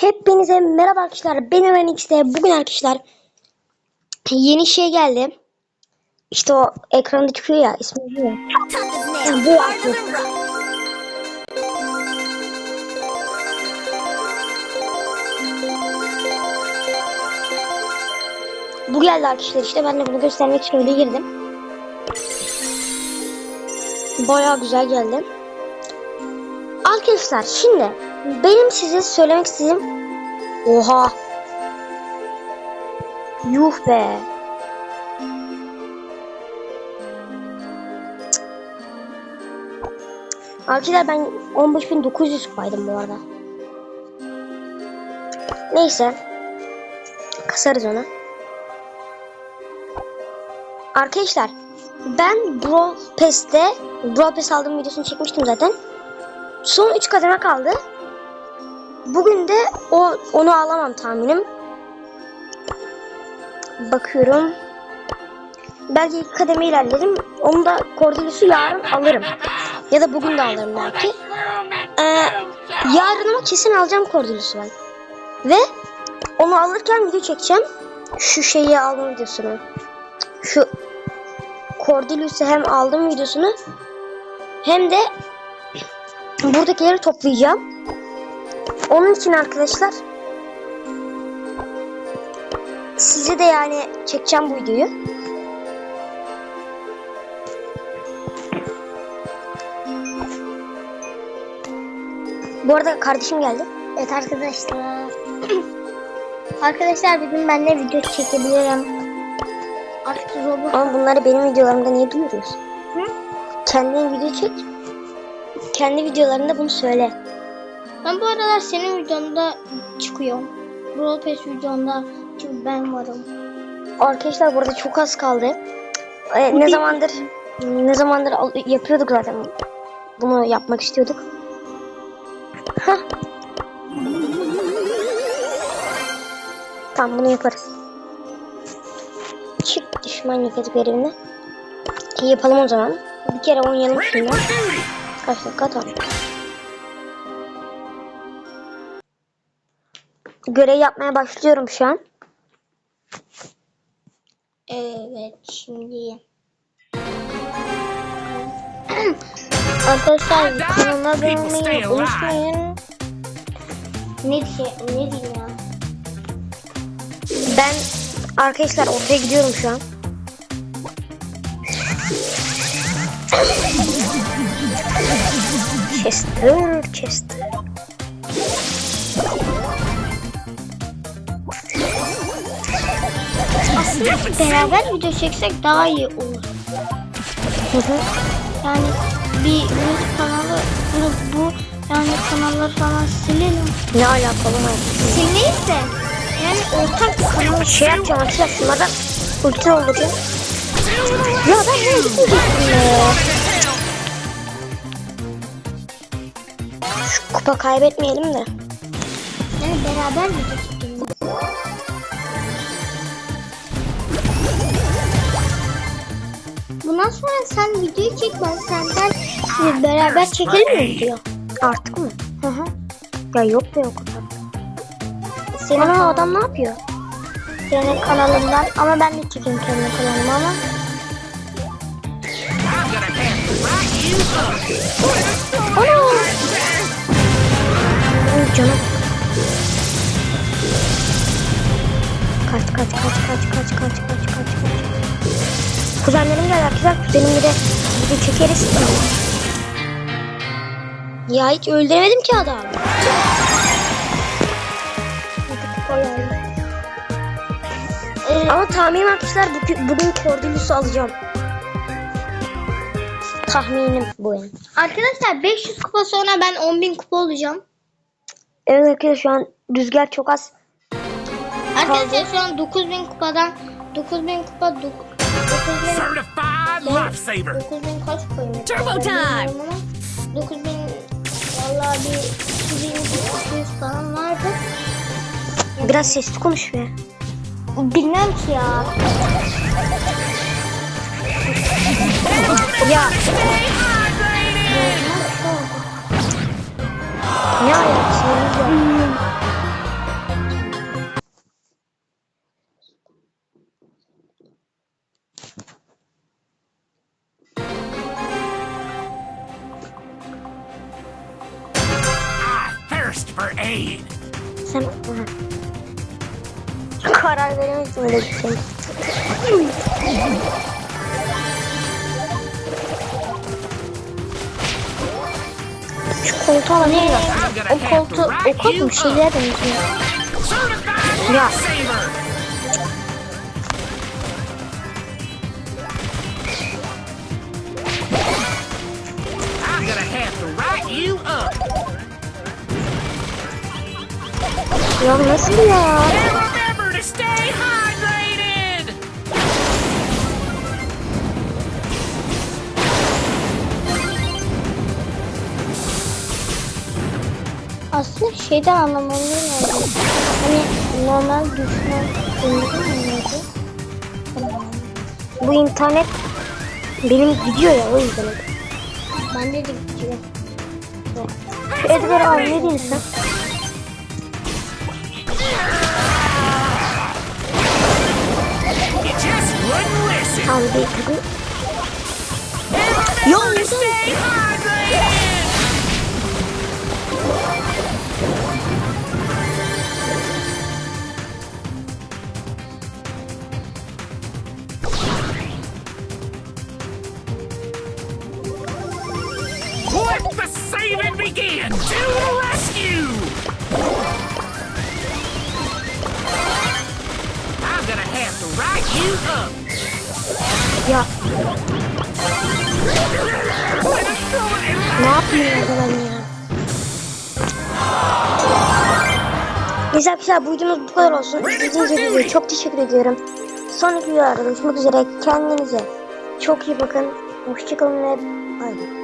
Hepinize merhaba arkadaşlar. Ben Eren X'te. Bugün arkadaşlar yeni şey geldi. İşte o ekranda çıkıyor ya ismi ne? Yani bu artık. Bu geldi arkadaşlar işte ben de bunu göstermek için öyle girdim. Bayağı güzel geldi. Arkadaşlar şimdi benim size söylemek istediğim Oha Yuh be. Arkadaşlar ben 15.900 kupaydım bu arada Neyse Kasarız onu Arkadaşlar ben Brawl Pass'te Brawl Pass aldığım videosunu çekmiştim zaten Son 3 kademe kaldı. Bugün de o onu alamam tahminim. Bakıyorum. Belki kademe ilerlerim. Onu da Cordelius'u yarın alırım. Ya da bugün de alırım belki. Ee, yarın ama kesin alacağım Cordelius'u ben. Ve onu alırken video çekeceğim. Şu şeyi alma videosunu. Şu Cordelius'u hem aldım videosunu hem de buradakileri toplayacağım. Onun için arkadaşlar size de yani çekeceğim bu videoyu. Bu arada kardeşim geldi. Evet arkadaşlar. arkadaşlar bugün ben de video çekebilirim. Artık robot. Ama bunları benim videolarımda niye duyuruyorsun? Hı? Kendin video çek. Kendi videolarında bunu söyle. Ben bu aralar senin videonda çıkıyorum. Brawl Pass videonda çünkü ben varım. Arkadaşlar burada çok az kaldı. Ee, ne zamandır ne zamandır yapıyorduk zaten. Bunu yapmak istiyorduk. Hah. Tamam bunu yaparız. Çık düşman yakıt görevini. Yapalım o zaman. Bir kere oynayalım şimdi. Kaç dakika tamam. Görev yapmaya başlıyorum şu an. Evet şimdi. arkadaşlar kanala abone olmayı unutmayın. Ne diye ne diyeyim ya? Ben arkadaşlar ortaya gidiyorum şu an. Chester, Chester. Beraber video çeksek daha iyi olur. Hı hı. Yani bir YouTube kanalı bu, bu yani kanalları falan silelim. Ne alakalı mı? Silmeyiz de yani ortak bir kanal Şey yapacağım arkadaşlar şunlardan ulti olacak. Ya ben ne isteyecektim ya? Şu kupa kaybetmeyelim de. yani beraber video Bundan sonra sen videoyu çek ben senden beraber çekelim mi video? Artık mı? Hı hı. Ya yok be o kadar. Senin, Ana adam ne yapıyor? senin kanalından ama ben de çekeyim kendi kanalıma ama Ana! Oy canım. Kaç kaç kaç kaç kaç kaç kaç kaç kaç. Kuzenlerim geldi arkadaşlar. Kuzenimle de video çekeriz. Ya hiç öldüremedim ki adamı. Ee, Ama tahminim arkadaşlar bugün, bugün Cordelius'u alacağım. Tahminim bu yani. arkadaşlar 500 kupa sonra ben 10.000 kupa olacağım. Evet arkadaşlar şu an rüzgar çok az. Arkadaşlar şu an 9000 kupadan 9000 kupa dok- 9000 Certified lifesaver. 9000 kaç kupayım? Turbo time. 9000 vallahi bir 2200 falan vardı. Biraz sesli konuş be. Bilmem ki ya. Ya ne alakası var? Aid. Sen karar veremezsin öyle bir şey. Şu koltuğu alabilir miyim? I'm O koltuğu, o koltuğu bir şeylere up. benziyor. Certified Yeah. lifesaver. I'm gonna have to write you up. Ya nasıl ya? Aslında şeyden anlamam lazım. Hani normal düşman neydi? Bu internet benim gidiyor ya o yüzden. Bende de gidiyor. Şu Edgar'ı al ne diyorsun? Stay hydrated. Let the saving begin! To the rescue! I'm gonna have to write you up. Ya ne yapayım ya ben ya? Neyse arkadaşlar bu videomuz bu kadar olsun. İzlediğiniz için çok teşekkür ediyorum. Sonraki videolarda görüşmek üzere. Kendinize çok iyi bakın. Hoşçakalın ve bay bay.